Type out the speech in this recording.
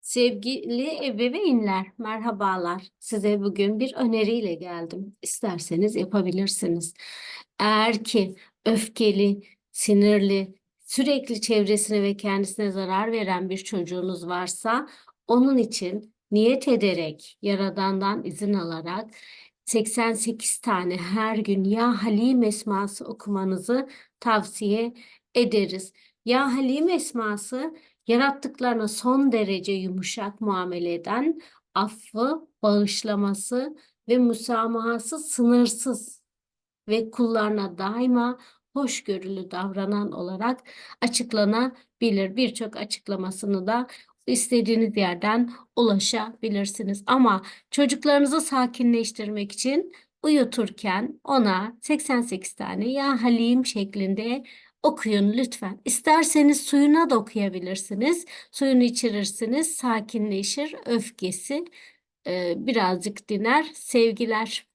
Sevgili ebeveynler, merhabalar. Size bugün bir öneriyle geldim. İsterseniz yapabilirsiniz. Eğer ki öfkeli, sinirli, sürekli çevresine ve kendisine zarar veren bir çocuğunuz varsa, onun için niyet ederek, Yaradan'dan izin alarak 88 tane her gün Ya Halim esması okumanızı tavsiye ederiz. Ya Halim esması yarattıklarına son derece yumuşak muamele eden, affı, bağışlaması ve müsamahası sınırsız ve kullarına daima hoşgörülü davranan olarak açıklanabilir. Birçok açıklamasını da istediğiniz yerden ulaşabilirsiniz. Ama çocuklarınızı sakinleştirmek için uyuturken ona 88 tane Ya Halim şeklinde okuyun lütfen. İsterseniz suyuna da okuyabilirsiniz. Suyunu içirirsiniz, sakinleşir, öfkesi birazcık diner. Sevgiler.